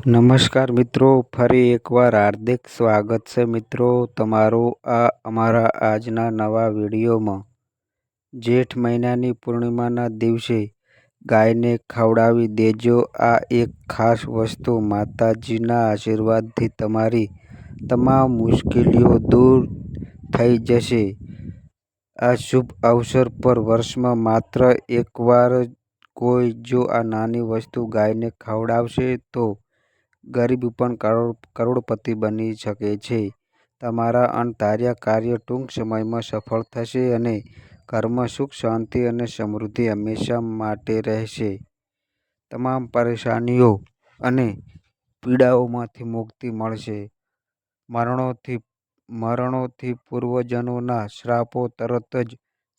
નમસ્કાર મિત્રો, ફરી એકવાર હાર્દિક સ્વાગત છે મિત્રો તમારું આ અમારા આજના નવા વિડીયોમાં. જેઠ મહિનાની પૂર્ણિમાના દિવસે ગાયને ખવડાવી દેજો. આ એક ખાસ વસ્તુ માતાજીના આશીર્વાદથી તમારી તમામ મુશ્કેલીઓ દૂર થઈ જશે. આ શુભ અવસર પર વર્ષમાં માત્ર એકવાર કોઈ જો આ નાની વસ્તુ ગાયને ખવડાવશે તો ગરીબ પણ કરોડપતિ બની શકે છે. તમારા અણધાર્યા કાર્યો ટૂંક સમયમાં સફળ થશે અને ઘરમાં સુખ, શાંતિ અને સમૃદ્ધિ હંમેશા માટે રહેશે. તમામ પરેશાનીઓ અને પીડાઓમાંથી મુક્તિ મળશે. મરણોથી મરણોથી પૂર્વજનોના શ્રાપો તરત જ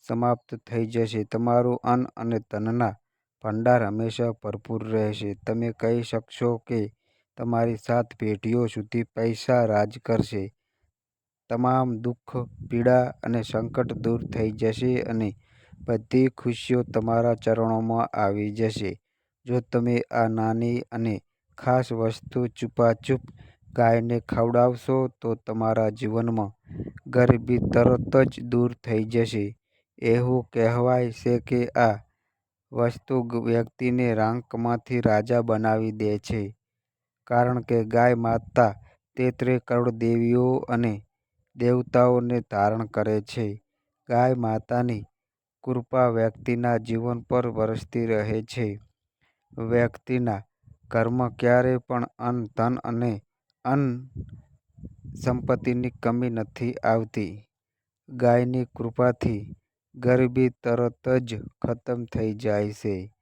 સમાપ્ત થઈ જશે. તમારું અન્ન અને ધનના ભંડાર હંમેશા ભરપૂર રહેશે. તમે કહી શકશો કે તમારી સાત પેઢીઓ સુધી પૈસા રાજ કરશે. તમામ દુઃખ, પીડા અને સંકટ દૂર થઈ જશે અને બધી ખુશીઓ તમારા ચરણોમાં આવી જશે. જો તમે આ નાની અને ખાસ વસ્તુ ચૂપાચૂપ ગાયને ખવડાવશો, તો તમારા જીવનમાં ગરીબી તરત જ દૂર થઈ જશે. એવું કહેવાય છે કે આ વસ્તુ વ્યક્તિને રાંકમાંથી રાજા બનાવી દે છે. કારણ કે ગાય માતા તેત્રીસ કરોડ દેવીઓ અને દેવતાઓને ધારણ કરે છે. ગાય માતાની કૃપા વ્યક્તિના જીવન પર વરસતી રહે છે. વ્યક્તિના ઘરમાં ક્યારેય પણ અન્ન, ધન અને અન્ન સંપત્તિની કમી નથી આવતી. ગાયની કૃપાથી ગરીબી તરત જ ખતમ થઈ જાય છે.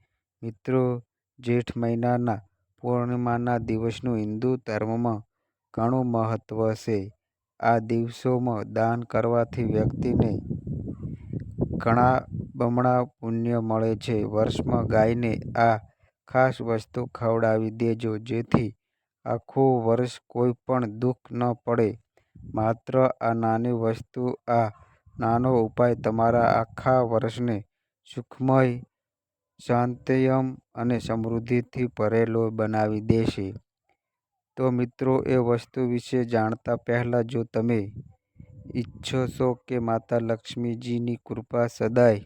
મિત્રો, જેઠ મહિનાના પૂર્ણિમાના દિવસનું હિન્દુ ધર્મમાં ઘણું મહત્વ છે. આ દિવસોમાં દાન કરવાથી વ્યક્તિને ઘણા બમણા પુણ્ય મળે છે. વર્ષમાં ગાયને આ ખાસ વસ્તુ ખવડાવી દેજો, જેથી આખું વર્ષ કોઈ પણ દુઃખ ન પડે. માત્ર આ નાની વસ્તુ, આ નાનો ઉપાય તમારા આખા વર્ષને સુખમય શાંતમય અને સમૃદ્ધિથી ભરેલો બનાવી દેશે. તો મિત્રો, એ વસ્તુ વિશે જાણતા પહેલાં જો તમે ઈચ્છો છો કે માતા લક્ષ્મીજીની કૃપા સદાય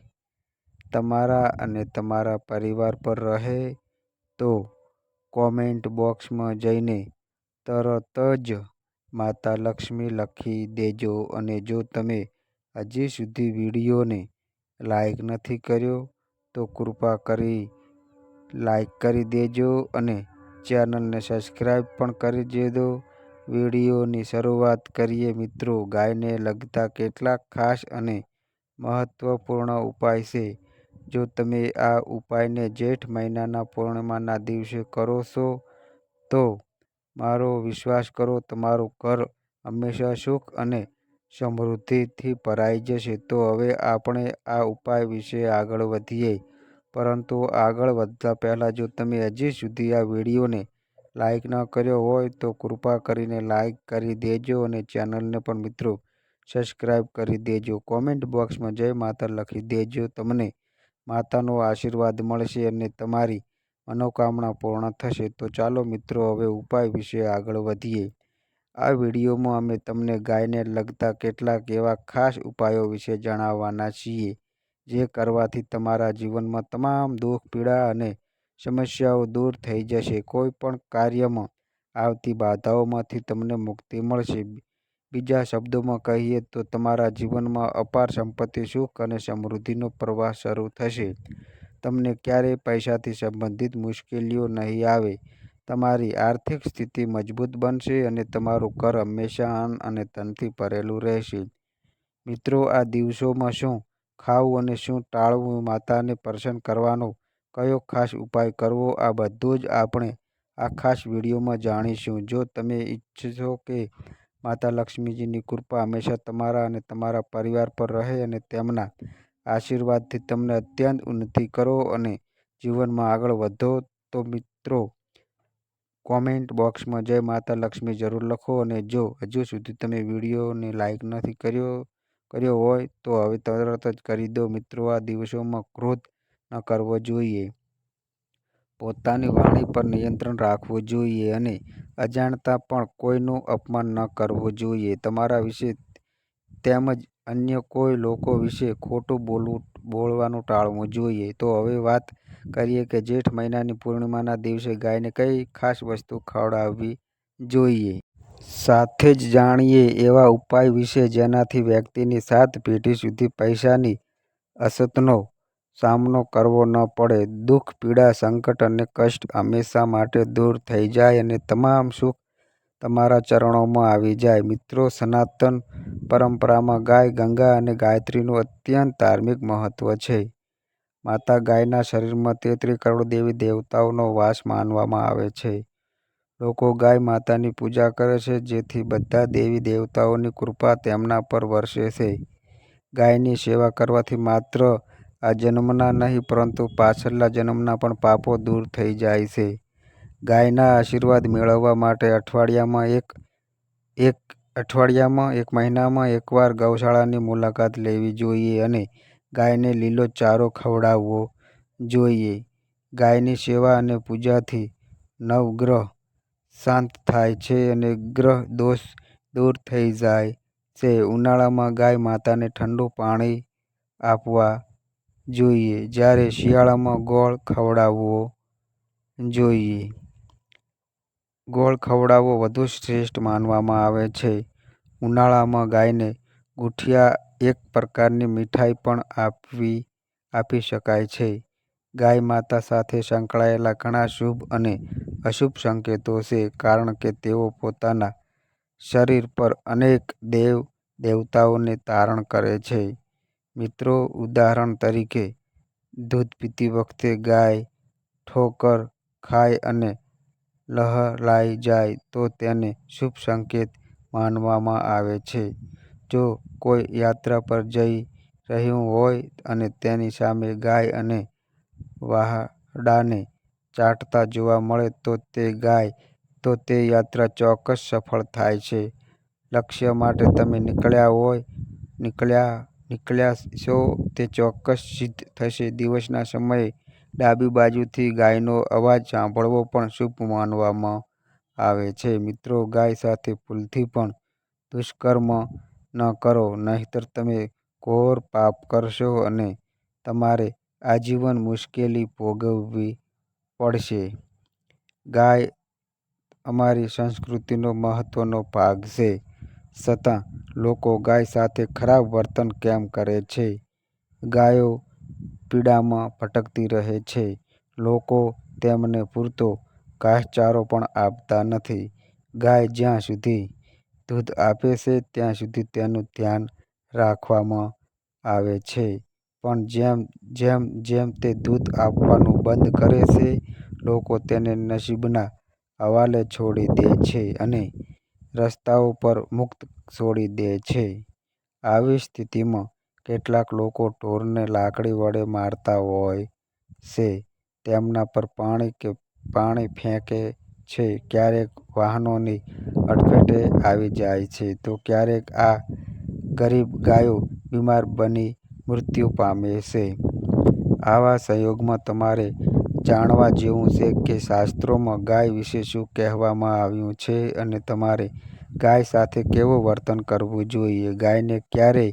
તમારા અને તમારા પરિવાર પર રહે, તો કોમેન્ટ બોક્સમાં જઈને તરત જ માતા લક્ષ્મી લખી દેજો. અને જો તમે હજી સુધી વિડીયોને લાઈક નથી કર્યો તો કૃપા કરી લાઈક કરી દેજો અને ચેનલને સબસ્ક્રાઈબ પણ કરી દેજો. વિડીયોની શરૂઆત કરીએ મિત્રો, ગાયને લગતા કેટલાક ખાસ અને મહત્વપૂર્ણ ઉપાય છે. જો તમે આ ઉપાયને જેઠ મહિનાના પૂર્ણિમાના દિવસે કરો છો, તો મારો વિશ્વાસ કરો, તમારું ઘર હંમેશા સુખ અને સમૃદ્ધિથી ભરાઈ જશે, તો હવે આપણે આ ઉપાય વિશે આગળ વધીએ. પરંતુ આગળ વધતા પહેલાં જો તમે હજી સુધી આ વિડીયોને લાઈક ન કર્યો હોય, તો કૃપા કરીને લાઈક કરી દેજો અને ચેનલને પણ મિત્રો સબસ્ક્રાઈબ કરી દેજો. કોમેન્ટ બોક્સમાં જય માતા લખી દેજો. તમને માતાનો આશીર્વાદ મળશે અને તમારી મનોકામના પૂર્ણ થશે. તો ચાલો મિત્રો, હવે ઉપાય વિશે આગળ વધીએ. આ વિડીયોમાં અમે તમને ગાયને લગતા કેટલાક એવા ખાસ ઉપાયો વિશે જણાવવાના છીએ, જે કરવાથી તમારા જીવનમાં તમામ દુઃખ, પીડા અને સમસ્યાઓ દૂર થઈ જશે. કોઈ પણ કાર્યમાં આવતી બાધાઓમાંથી તમને મુક્તિ મળશે. બીજા શબ્દોમાં કહીએ તો તમારા જીવનમાં અપાર સંપત્તિ, સુખ અને સમૃદ્ધિનો પ્રવાહ શરૂ થશે. તમને ક્યારેય પૈસાથી સંબંધિત મુશ્કેલીઓ નહીં આવે. તમારી આર્થિક સ્થિતિ મજબૂત બનશે અને તમારું ઘર હંમેશા અન્ન અને ધનથી ભરેલું રહેશે. મિત્રો, આ દિવસોમાં શું ખાવું અને શું ટાળવું માતાને પ્રસન્ન કરવાનો કયો ખાસ ઉપાય કરવો, આ બધું જ આપણે આ ખાસ વિડીયોમાં જાણીશું. જો તમે ઈચ્છશો કે માતા લક્ષ્મીજીની કૃપા હંમેશા તમારા અને તમારા પરિવાર પર રહે અને તેમના આશીર્વાદથી તમને અત્યંત ઉન્નતિ કરો અને જીવનમાં આગળ વધો, તો મિત્રો કોમેન્ટ બોક્સમાં જય માતા લક્ષ્મી જરૂર લખો અને જો હજુ સુધી તમે વિડીયોને લાઇક નથી કર્યો કર્યો હોય તો હવે તરત જ કરી દો મિત્રો, આ દિવસોમાં ક્રોધ ન કરવો જોઈએ પોતાની વાણી પર નિયંત્રણ રાખવું જોઈએ અને અજાણતા પણ કોઈનું અપમાન ન કરવું જોઈએ. તમારા વિશે તેમજ અન્ય કોઈ લોકો વિશે ખોટું બોલવું, બોલવાનું ટાળવું જોઈએ. તો હવે વાત કરીએ કે જેઠ મહિનાની પૂર્ણિમાના દિવસે ગાયને કઈ ખાસ વસ્તુ ખવડાવવી જોઈએ. સાથે જ જાણીએ એવા ઉપાય વિશે જેનાથી વ્યક્તિની સાત પેઢી સુધી પૈસાની અછતનો સામનો કરવો ન પડે. દુઃખ, પીડા, સંકટ અને કષ્ટ હંમેશા માટે દૂર થઈ જાય અને તમામ સુખ તમારા ચરણોમાં આવી જાય. મિત્રો સનાતન પરંપરામાં ગાય, ગંગા અને ગાયત્રીનું અત્યંત ધાર્મિક મહત્ત્વ છે. માતા ગાયના શરીરમાં તેત્રી કરોડ દેવી દેવતાઓનો વાસ માનવામાં આવે છે. લોકો ગાય માતાની પૂજા કરે છે, જેથી બધા દેવી દેવતાઓની કૃપા તેમના પર વરસે છે. ગાયની સેવા કરવાથી માત્ર આ જન્મના નહીં, પરંતુ પાછળના જન્મના પણ પાપો દૂર થઈ જાય છે. ગાયના આશીર્વાદ મેળવવા માટે અઠવાડિયામાં એક એક, અઠવાડિયામાં એક મહિનામાં એકવાર ગૌશાળાની મુલાકાત લેવી જોઈએ અને ગાયને લીલો ચારો ખવડાવવો જોઈએ. ગાયની સેવા અને પૂજાથી નવગ્રહ શાંત થાય છે અને ગ્રહ દોષ દૂર થઈ જાય છે. ઉનાળામાં ગાય માતાને ઠંડુ પાણી આપવા જોઈએ જ્યારે શિયાળામાં ગોળ ખવડાવવો જોઈએ. ગોળ ખવડાવવો વધુ શ્રેષ્ઠ માનવામાં આવે છે. ઉનાળામાં ગાયને ગુઠિયા એક પ્રકારની મીઠાઈ પણ આપવી, આપી શકાય છે. ગાય માતા સાથે સંકળાયેલા ઘણા શુભ અને અશુભ સંકેતો છે, કારણ કે તેઓ પોતાના શરીર પર અનેક દેવ દેવતાઓને ધારણ કરે છે. મિત્રો, ઉદાહરણ તરીકે, દૂધ પીતી વખતે ગાય ઠોકર ખાય અને લહલાઈ જાય તો તેને શુભ સંકેત માનવામાં આવે છે. જો કોઈ યાત્રા પર જઈ રહ્યું હોય અને તેની સામે ગાય અને વાહડાને ચાટતા જોવા મળે તો તે ગાય, તો તે યાત્રા ચોક્કસ સફળ થાય છે. લક્ષ્ય માટે તમે નીકળ્યા છો, તે ચોક્કસ સિદ્ધ થશે. દિવસના સમયે ડાબી બાજુથી ગાયનો અવાજ સાંભળવો પણ શુભ માનવામાં આવે છે. મિત્રો, ગાય સાથે ભૂલથી પણ દુષ્કર્મ ન કરો, નહીંતર તમે ઘોર પાપ કરશો અને તમારે આજીવન મુશ્કેલી ભોગવવી પડશે. ગાય અમારી સંસ્કૃતિનો મહત્વનો ભાગ છે, છતાં લોકો ગાય સાથે ખરાબ વર્તન કેમ કરે છે? ગાયો પીડામાં ભટકતી રહે છે. લોકો તેમને પૂરતો ઘાસચારો પણ આપતા નથી. ગાય જ્યાં સુધી દૂધ આપે છે ત્યાં સુધી તેનું ધ્યાન રાખવામાં આવે છે પણ જેમ જેમ જેમ તે દૂધ આપવાનું બંધ કરે છે લોકો તેને નસીબના હવાલે છોડી દે છે અને રસ્તાઓ પર મુક્ત છોડી દે છે. આવી સ્થિતિમાં કેટલાક લોકો ઢોરને લાકડી વડે મારતા હોય છે, તેમના પર પાણી કે પાણી ફેંકે છે, ક્યારેક વાહનોની અડફેટે આવી જાય છે તો ક્યારેક આ ગરીબ ગાયો બીમાર બની મૃત્યુ પામે છે. આવા સંયોગમાં તમારે જાણવા જેવું છે કે શાસ્ત્રોમાં ગાય વિશે શું કહેવામાં આવ્યું છે અને તમારે ગાય સાથે કેવું વર્તન કરવું જોઈએ. ગાયને ક્યારેય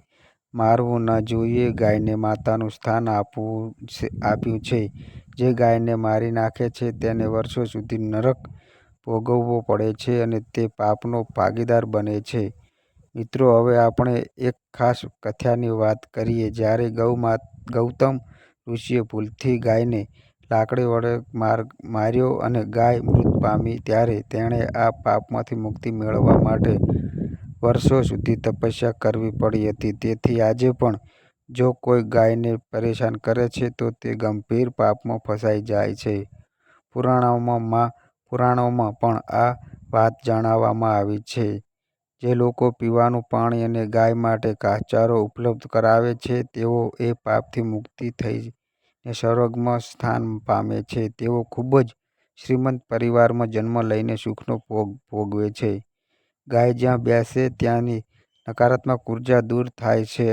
મારવું ન જોઈએ. ગાયને માતાનું સ્થાન આપવું આપ્યું છે. જે ગાયને મારી નાખે છે તેને વર્ષો સુધી નરક ભોગવવો પડે છે અને તે પાપનો ભાગીદાર બને છે. મિત્રો, હવે આપણે એક ખાસ કથાની વાત કરીએ. જ્યારે ગૌતમ ઋષિએ ભૂલથી ગાયને લાકડી વડે માર, માર્યો અને ગાય મૃત પામી, ત્યારે તેણે આ પાપમાંથી મુક્તિ મેળવવા માટે વર્ષો સુધી તપસ્યા કરવી પડી હતી. તેથી આજે પણ જો કોઈ ગાયને પરેશાન કરે છે, તો તે ગંભીર પાપમાં ફસાઈ જાય છે. પુરાણોમાં પણ આ વાત જણાવવામાં આવી છે. જે લોકો પીવાનું પાણી અને ગાય માટે ઘાસચારો ઉપલબ્ધ કરાવે છે તેઓ એ પાપથી મુક્તિ થઈને સ્વર્ગમાં સ્થાન પામે છે. તેઓ ખૂબ જ શ્રીમંત પરિવારમાં જન્મ લઈને સુખનો ભોગ ભોગવે છે. ગાય જ્યાં બેસે ત્યાંની નકારાત્મક ઊર્જા દૂર થાય છે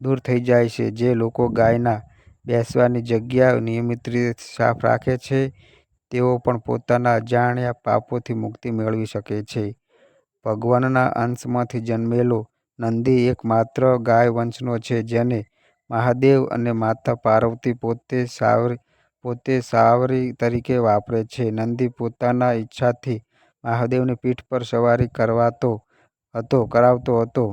દૂર થઈ જાય છે. જે લોકો ગાયના બેસવાની જગ્યા નિયમિત રીતે સાફ રાખે છે, તેઓ પણ પોતાના અજાણ્યા પાપોથી મુક્તિ મેળવી શકે છે. ભગવાનના અંશમાંથી જન્મેલો નંદી એકમાત્ર ગાય વંશનો છે, જેને મહાદેવ અને માતા પાર્વતી પોતે સાવરી પોતે સાવરી તરીકે વાપરે છે. નંદી પોતાના ઈચ્છાથી મહાદેવની પીઠ પર સવારી કરવાતો હતો, કરાવતો હતો.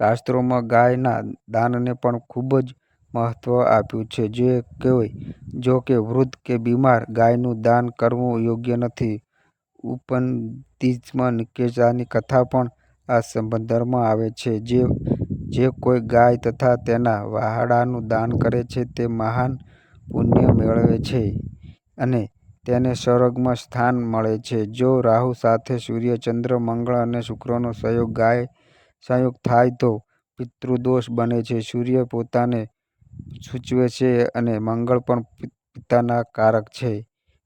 શાસ્ત્રોમાં ગાયના દાનને પણ ખૂબ જ મહત્વ આપ્યું છે. જો કે વૃદ્ધ કે બીમાર ગાયનું દાન કરવું યોગ્ય નથી. ઉપનિષદમાં નિષેધની કથા પણ આ સંદર્ભમાં આવે છે. જે જે કોઈ ગાય તથા તેના વહાડાનું દાન કરે છે તે મહાન પુણ્ય મેળવે છે અને તેને સ્વર્ગમાં સ્થાન મળે છે. જો રાહુ સાથે સૂર્ય, ચંદ્ર, મંગળ અને શુક્રનો સંયોગ થાય તો પિતૃદોષ બને છે. સૂર્ય પિતાને સૂચવે છે અને મંગળ પણ પિતાના કારક છે.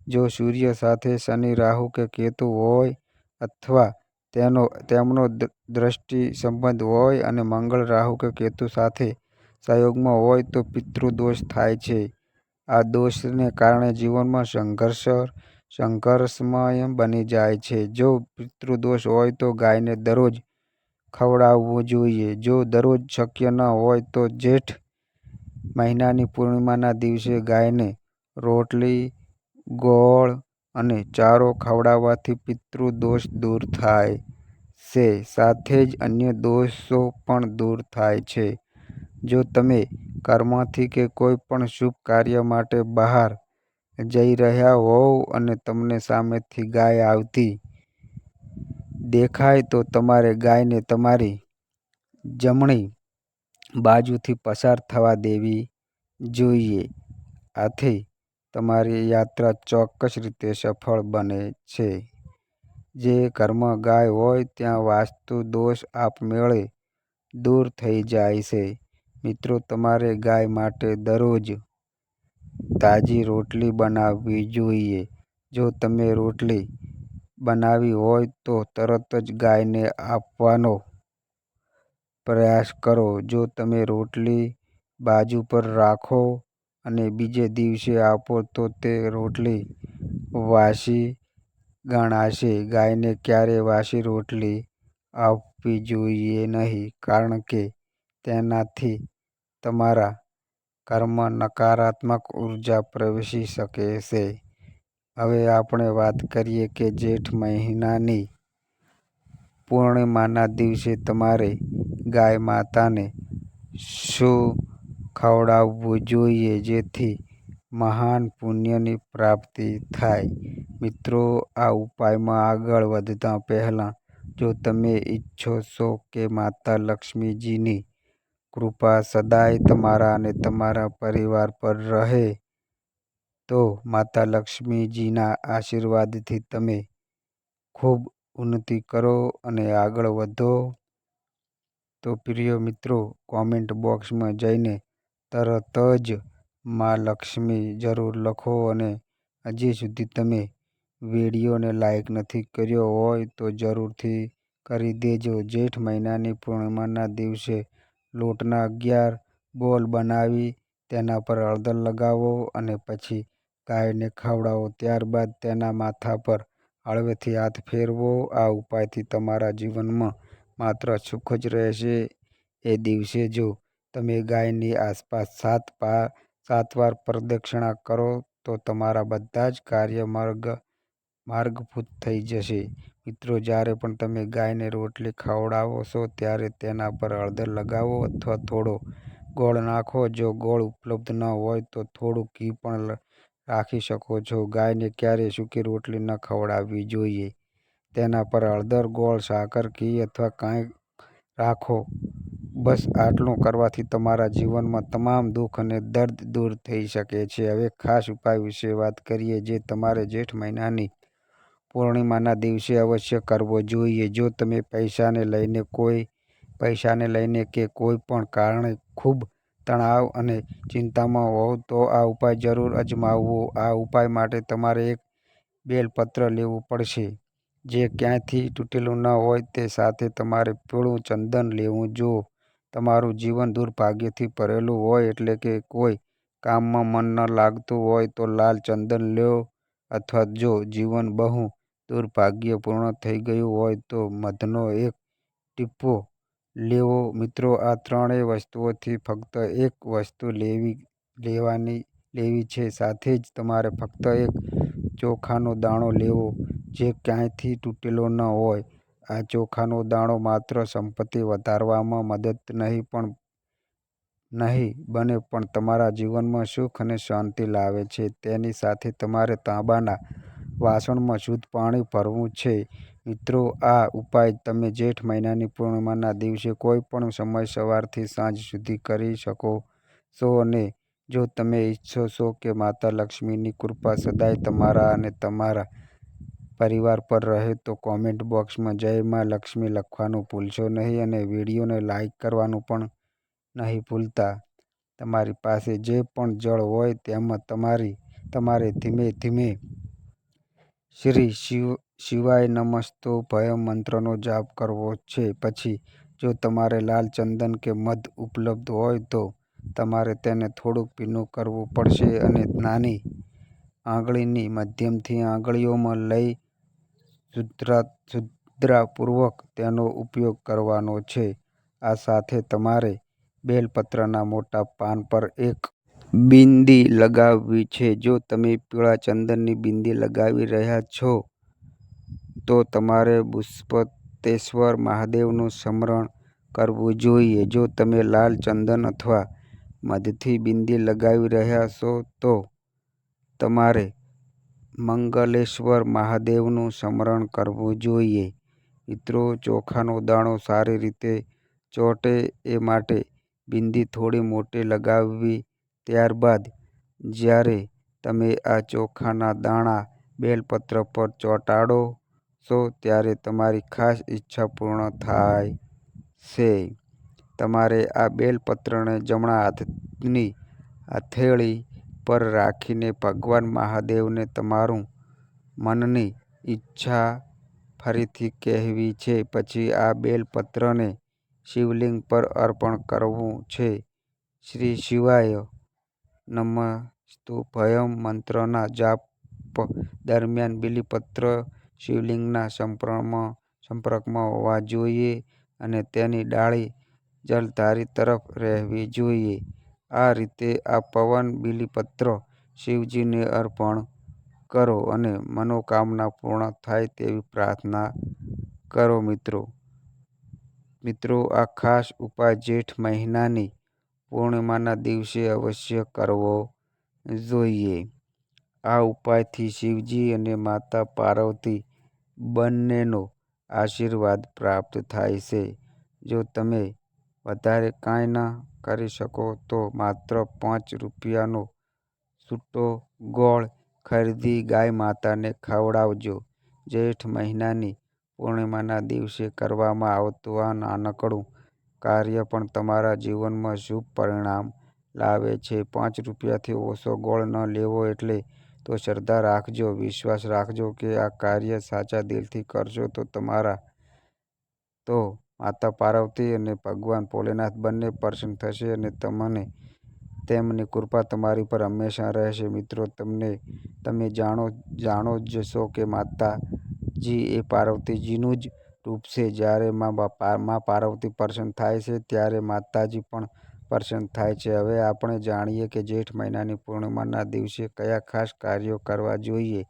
જો સૂર્ય સાથે શનિ, રાહુ કે કેતુ હોય અથવા તેનો તેમનો દ્રષ્ટિ સંબંધ હોય અને મંગળ રાહુ કે કેતુ સાથે સંયોગમાં હોય તો પિતૃદોષ થાય છે. આ દોષને કારણે જીવનમાં સંઘર્ષ સંઘર્ષમય બની જાય છે. જો પિતૃદોષ હોય તો ગાયને દરરોજ ખવડાવવું જોઈએ. જો દરરોજ શક્ય ન હોય તો જેઠ મહિનાની પૂર્ણિમાના દિવસે ગાયને રોટલી, ગોળ અને ચારો ખવડાવવાથી પિતૃદોષ દૂર થાય છે સાથે જ અન્ય દોષો પણ દૂર થાય છે. જો તમે કર્મથી કે કોઈ પણ શુભ કાર્ય માટે બહાર જઈ રહ્યા હોવ અને તમને સામેથી ગાય આવતી દેખાય તો તમારે ગાયને તમારી જમણી બાજુથી પસાર થવા દેવી જોઈએ. આથી તમારી યાત્રા ચોક્કસ રીતે સફળ બને છે. જે ઘરમાં ગાય હોય ત્યાં વાસ્તુ દોષ આપમેળે દૂર થઈ જાય છે. મિત્રો, તમારે ગાય માટે દરરોજ તાજી રોટલી બનાવવી જોઈએ. જો તમે રોટલી બનાવી હોય તો તરત જ ગાયને આપવાનો પ્રયાસ કરો. જો તમે રોટલી બાજુ પર રાખો અને બીજે દિવસે આપો તો તે રોટલી વાસી ગણાશે. ગાયને ક્યારેય વાસી રોટલી આપવી જોઈએ નહીં કારણ કે તેનાથી તમારા ઘરમાં નકારાત્મક ઊર્જા પ્રવેશી શકે છે. હવે આપણે વાત કરીએ કે જેઠ મહિનાની પૂર્ણિમાના દિવસે તમારે ગાય માતાને શું ખવડાવવું જોઈએ જેથી મહાન પુણ્યની પ્રાપ્તિ થાય? મિત્રો, આ ઉપાયમાં આગળ વધતા પહેલાં, જો તમે ઈચ્છો છો કે માતા લક્ષ્મીજીની કૃપા સદાય તમારા અને તમારા પરિવાર પર રહે, તો માતા લક્ષ્મીજીના આશીર્વાદથી તમે ખૂબ ઉન્નતિ કરો અને આગળ વધો તો પ્રિય મિત્રો કોમેન્ટ બોક્સમાં જઈને તરત જ માં લક્ષ્મી જરૂર લખો અને હજી સુધી તમે વિડીયોને લાઈક નથી કર્યો હોય તો જરૂરથી કરી દેજો. જેઠ મહિનાની પૂર્ણિમાના દિવસે લોટના અગિયાર બોલ બનાવી, તેના પર હળદર લગાવો અને પછી ગાયને ખવડાવો. ત્યારબાદ તેના માથા પર હળવેથી હાથ ફેરવો. આ ઉપાયથી તમારા જીવનમાં માત્ર સુખ જ રહેશે. એ દિવસે જો તમે ગાયની આસપાસ સાત પા, સાત વાર પ્રદક્ષિણા કરો, તો તમારા બધા જ કાર્ય માર્ગ, માર્ગભૂત થઈ જશે. મિત્રો, જ્યારે પણ તમે ગાયને રોટલી ખવડાવો છો, ત્યારે તેના પર હળદર લગાવો અથવા થોડો ગોળ નાખો. જો ગોળ ઉપલબ્ધ ન હોય, તો થોડું ઘી પણ રાખી શકો છો. ગાયને ક્યારેય સૂકી રોટલી ન ખવડાવવી જોઈએ. તેના પર હળદર, ગોળ, સાકર, ઘી અથવા કાંઈ રાખો. બસ આટલું કરવાથી તમારા જીવનમાં તમામ દુઃખ અને દર્દ દૂર થઈ શકે છે. હવે ખાસ ઉપાય વિશે વાત કરીએ જે તમારે જેઠ મહિનાની પૂર્ણિમાના દિવસે અવશ્ય કરવો જોઈએ. જો તમે પૈસાને લઈને કોઈ પૈસાને લઈને કે કોઈ પણ કારણે ખૂબ તણાવ અને ચિંતામાં હોવ તો આ ઉપાય જરૂર અજમાવવો. આ ઉપાય માટે તમારે એક બેલપત્ર લેવું પડશે જે ક્યાંયથી તૂટેલું ન હોય તે સાથે તમારે પીળું ચંદન લેવું. જો તમારું જીવન દુર્ભાગ્યથી ભરેલું હોય એટલે કે કોઈ કામમાં મન ન લાગતું હોય તો લાલ ચંદન લો અથવા જો જીવન બહુ દુર્ભાગ્યપૂર્ણ થઈ ગયું હોય તો મધનો એક ટીપો લેવો. મિત્રો, આ ત્રણેય વસ્તુઓથી ફક્ત એક વસ્તુ લેવી, લેવાની, લેવી છે. સાથે જ તમારે ફક્ત એક ચોખાનો દાણો લેવો, જે ક્યાંયથી તૂટેલો ન હોય. આ ચોખાનો દાણો માત્ર સંપત્તિ વધારવામાં મદદ નહીં, પણ નહીં બને, પણ તમારા જીવનમાં સુખ અને શાંતિ લાવે છે. તેની સાથે તમારે તાંબાના વાસણમાં શુદ્ધ પાણી ભરવું છે. મિત્રો, આ ઉપાય તમે જેઠ મહિનાની પૂર્ણિમાના દિવસે કોઈ પણ સમય સવારથી સાંજ સુધી કરી શકો છો અને જો તમે ઈચ્છો છો કે માતા લક્ષ્મીની કૃપા સદાય તમારા અને તમારા પરિવાર પર રહે, તો કોમેન્ટ બોક્સમાં જય માં લક્ષ્મી લખવાનું ભૂલશો નહીં અને વિડીયોને લાઈક કરવાનું પણ નહીં ભૂલતા. તમારી પાસે જે પણ જળ હોય, તેમાં તમારે ધીમે ધીમે શ્રી શિવાય નમસ્તોભયમ મંત્રનો જાપ કરવો છે. પછી, જો તમારે લાલ ચંદન કે મધ ઉપલબ્ધ હોય તો તમારે તેને થોડુંક ભીનું કરવું પડશે અને નાની આંગળીની મધ્યમથી આંગળીઓમાં લઈ શુદ્ધતાપૂર્વક તેનો ઉપયોગ કરવાનો છે. આ સાથે તમારે બેલપત્રના મોટા પાન પર એક બિંદી લગાવવી છે. જો તમે પીળા ચંદનની બિંદી લગાવી રહ્યા છો તો તમારે બૃહસ્પતેશ્વર મહાદેવનું સ્મરણ કરવું જોઈએ. જો તમે લાલ ચંદન અથવા મધથી બિંદી લગાવી રહ્યા છો, તો તમારે મંગલેશ્વર મહાદેવનું સ્મરણ કરવું જોઈએ. મિત્રો, ચોખાનો દાણો સારી રીતે ચોંટે એ માટે બિંદી થોડી મોટી લગાવવી. ત્યારબાદ, જ્યારે તમે આ ચોખાના દાણા બેલપત્ર પર ચોંટાડો છો ત્યારે તમારી ખાસ ઈચ્છા પૂર્ણ થાય છે? તમારે આ બેલપત્રને જમણા હાથની હથેળી પર રાખીને ભગવાન મહાદેવને તમારું મનની ઈચ્છા ફરીથી કહેવી છે. પછી આ બેલપત્રને શિવલિંગ પર અર્પણ કરવું છે. શ્રી શિવાય નમસ્તોભયમ મંત્રના જાપ દરમિયાન બિલીપત્ર શિવલિંગના સંપર્કમાં હોવા જોઈએ અને તેની ડાળી જલધારી તરફ રહેવી જોઈએ. આ રીતે આ પવન બિલીપત્ર શિવજીને અર્પણ કરો અને મનોકામના પૂર્ણ થાય તેવી પ્રાર્થના કરો મિત્રો. મિત્રો, આ ખાસ ઉપાય જેઠ મહિનાની પૂર્ણિમાના દિવસે અવશ્ય કરવો જોઈએ. આ ઉપાયથી શિવજી અને માતા પાર્વતી બંનેનો આશીર્વાદ પ્રાપ્ત થાય છે. જો તમે વધારે કાંઈ ન કરી શકો તો માત્ર પાંચ રૂપિયાનો છૂટો ગોળ ખરીદી ગાય માતાને ખવડાવજો. જેઠ મહિનાની પૂર્ણિમાના દિવસે કરવામાં આવતું આ નાનકડું કાર્ય પણ તમારા જીવનમાં શુભ પરિણામ લાવે છે. પાંચ રૂપિયાથી ઓછો ગોળ ન લેવો એટલે તો શ્રદ્ધા રાખજો, વિશ્વાસ રાખજો કે આ કાર્ય સાચા દિલથી કરશો તો તમારા તો માતા પાર્વતી અને ભગવાન ભોલેનાથ બંને પ્રસન્ન થશે અને તમને તેમની કૃપા તમારી પર હંમેશા રહેશે. મિત્રો, તમને, તમે જાણો જ છો કે માતાજી એ પાર્વતીજીનું જ રૂપ છે. જ્યારે મા પાર્વતી પ્રસન્ન થાય છે, ત્યારે માતાજી પણ પ્રસન્ન થાય છે. હવે આપણે જાણીએ કે જેઠ મહિનાની પૂર્ણિમાના દિવસે કયા ખાસ કાર્યો કરવા જોઈએ.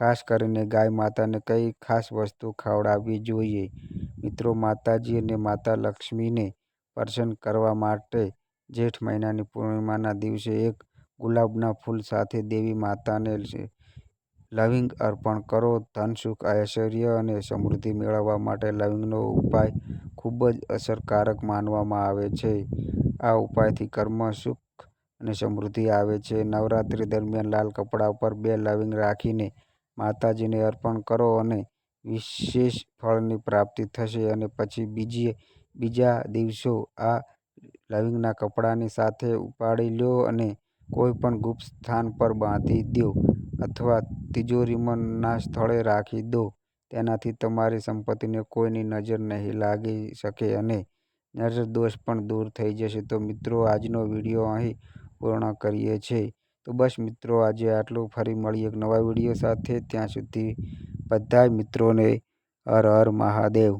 ખાસ કરીને ગાય માતાને કઈ ખાસ વસ્તુ ખવડાવવી જોઈએ. મિત્રો, માતાજી અને માતા લક્ષ્મીને પ્રસન્ન કરવા માટે જેઠ મહિનાની પૂર્ણિમાના દિવસે એક ગુલાબના ફૂલ સાથે દેવી માતાને લવિંગ અર્પણ કરો. ધન, સુખ, ઐશ્વર્ય અને સમૃદ્ધિ મેળવવા માટે લવિંગનો ઉપાય ખૂબ જ અસરકારક માનવામાં આવે છે. આ ઉપાયથી કર્મ, સુખ અને સમૃદ્ધિ આવે છે. નવરાત્રિ દરમિયાન લાલ કપડા ઉપર બે લવિંગ રાખીને માતાજીને અર્પણ કરો અને વિશેષ ફળની પ્રાપ્તિ થશે અને પછી બીજી બીજા દિવસો આ લવિંગના કપડાની સાથે ઉપાડી લો અને કોઈ પણ ગુપ્ત સ્થાન પર બાંધી દો. અથવા તિજોરીમાં ના સ્થળે રાખી દો. તેનાથી તમારી સંપત્તિને કોઈની નજર નહીં લાગી શકે અને નજર દોષ પણ દૂર થઈ જશે. તો મિત્રો, આજનો વીડિયો અહીં પૂર્ણ કરીએ છીએ. તો બસ મિત્રો, આજે આટલું. ફરી મળીએ એક નવા વીડિયો સાથે. ત્યાં સુધી બધાય મિત્રોને હર હર મહાદેવ.